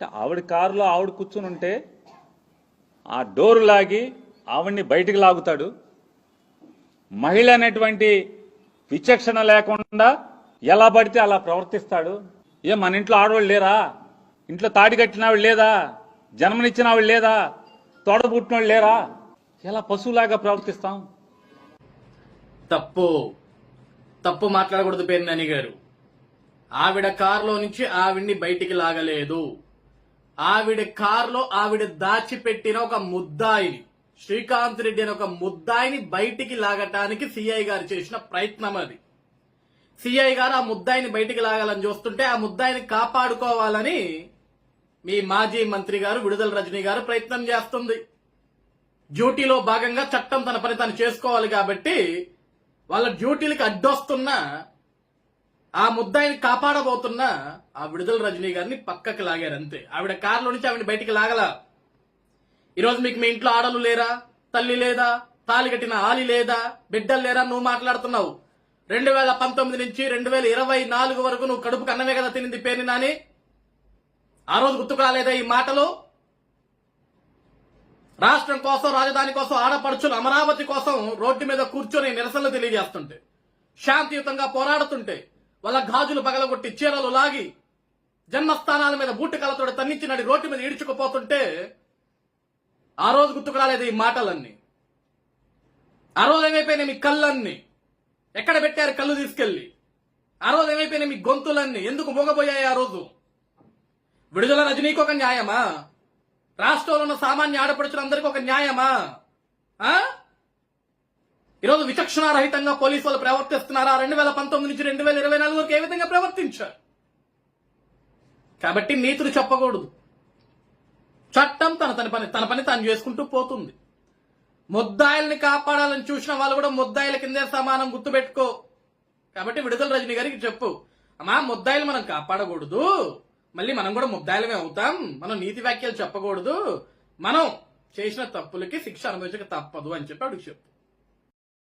అంటే ఆవిడ కారులో ఆవిడ కూర్చుని ఉంటే ఆ డోరు లాగి ఆవిడ్ని బయటికి లాగుతాడు. మహిళ అనేటువంటి విచక్షణ లేకుండా ఎలా పడితే అలా ప్రవర్తిస్తాడు. ఏ మన ఇంట్లో ఆడవాళ్ళు లేరా? ఇంట్లో తాడి కట్టిన ఆవిడ లేదా? జన్మనిచ్చిన ఆవిడ లేదా? తోడబుట్టిన వాళ్ళు లేరా? ఎలా పశువులాగా ప్రవర్తిస్తాం? తప్పు. తప్పు మాట్లాడకూడదు పేర్నాని గారు ఆవిడ కారులో నుంచి ఆవిడ్ని బయటికి లాగలేదు. ఆవిడ కారులో ఆవిడ దాచిపెట్టిన ఒక ముద్దాయిని శ్రీకాంత్ రెడ్డి అనే ఒక ముద్దాయిని బయటికి లాగటానికి సిఐ గారు చేసిన ప్రయత్నం అది. సిఐ గారు ఆ ముద్దాయిని బయటికి లాగాలని చూస్తుంటే ఆ ముద్దాయిని కాపాడుకోవాలని మీ మాజీ మంత్రి గారు విడుదల రజనీ గారు ప్రయత్నం చేస్తుంది. డ్యూటీలో భాగంగా చట్టం తన పని తను చేసుకోవాలి కాబట్టి వాళ్ళ డ్యూటీలకు అడ్డొస్తున్న ఆ ముద్దాయిని కాపాడబోతున్న ఆ విడుదల రజనీ గారిని పక్కకి లాగారు అంతే. ఆవిడ కారులో నుంచి ఆవిడ బయటికి లాగల. ఈరోజు మీకు మీ ఇంట్లో ఆడలు లేరా? తల్లి లేదా? తాలి కట్టిన ఆలి లేదా? బిడ్డలు లేరా? నువ్వు మాట్లాడుతున్నావు. రెండు వేల పంతొమ్మిది నుంచి రెండు వేల ఇరవై నాలుగు వరకు నువ్వు కడుపు కన్నమే కదా తినింది పేరు నాని? ఆ రోజు గుర్తుకు రాలేదా ఈ మాటలు? రాష్ట్రం కోసం రాజధాని కోసం ఆడపడుచులు అమరావతి కోసం రోడ్డు మీద కూర్చొని నిరసనలు తెలియజేస్తుంటే శాంతియుతంగా పోరాడుతుంటే వాళ్ళ గాజులు పగలగొట్టి చీరలు లాగి జన్మస్థానాల మీద బూటు కలతోటి తన్నించినడి రోడ్డు మీద ఈడ్చుకుపోతుంటే ఆ రోజు గుర్తుకు రాలేదు ఈ మాటలన్నీ. ఆ రోజు ఏమైపోయినాయి మీ కళ్ళన్నీ? ఎక్కడ పెట్టారు కళ్ళు తీసుకెళ్ళి ఆ రోజు ఏమైపోయినాయి మీ గొంతులన్నీ? ఎందుకు మోగబోయాయి ఆ రోజు? విడుదల రజనీకి ఒక న్యాయమా? రాష్ట్రంలో ఉన్న సామాన్య ఆడపడుచులందరికీ ఒక న్యాయమా? ఆ? ఈరోజు విచక్షణారహితంగా పోలీసు వాళ్ళు ప్రవర్తిస్తున్నారా? రెండు వేల పంతొమ్మిది నుంచి రెండు వేల ఇరవై నాలుగు వరకు ఏ విధంగా ప్రవర్తించారు? కాబట్టి నీతులు చెప్పకూడదు. చట్టం తన తన పని తన పని తాను చేసుకుంటూ పోతుంది. ముద్దాయిల్ని కాపాడాలని చూసిన వాళ్ళు కూడా ముద్దాయిల కిందే సమానం గుర్తుపెట్టుకో. కాబట్టి విడుదల రజని గారికి చెప్పు. అమ్మా ముద్దాయిలు మనం కాపాడకూడదు. మళ్ళీ మనం కూడా ముద్దాయిలమే అవుతాం. మనం నీతి వ్యాఖ్యలు చెప్పకూడదు. మనం చేసిన తప్పులకి శిక్ష అనుభవించక తప్పదు అని చెప్పి అడుగు చెప్పు.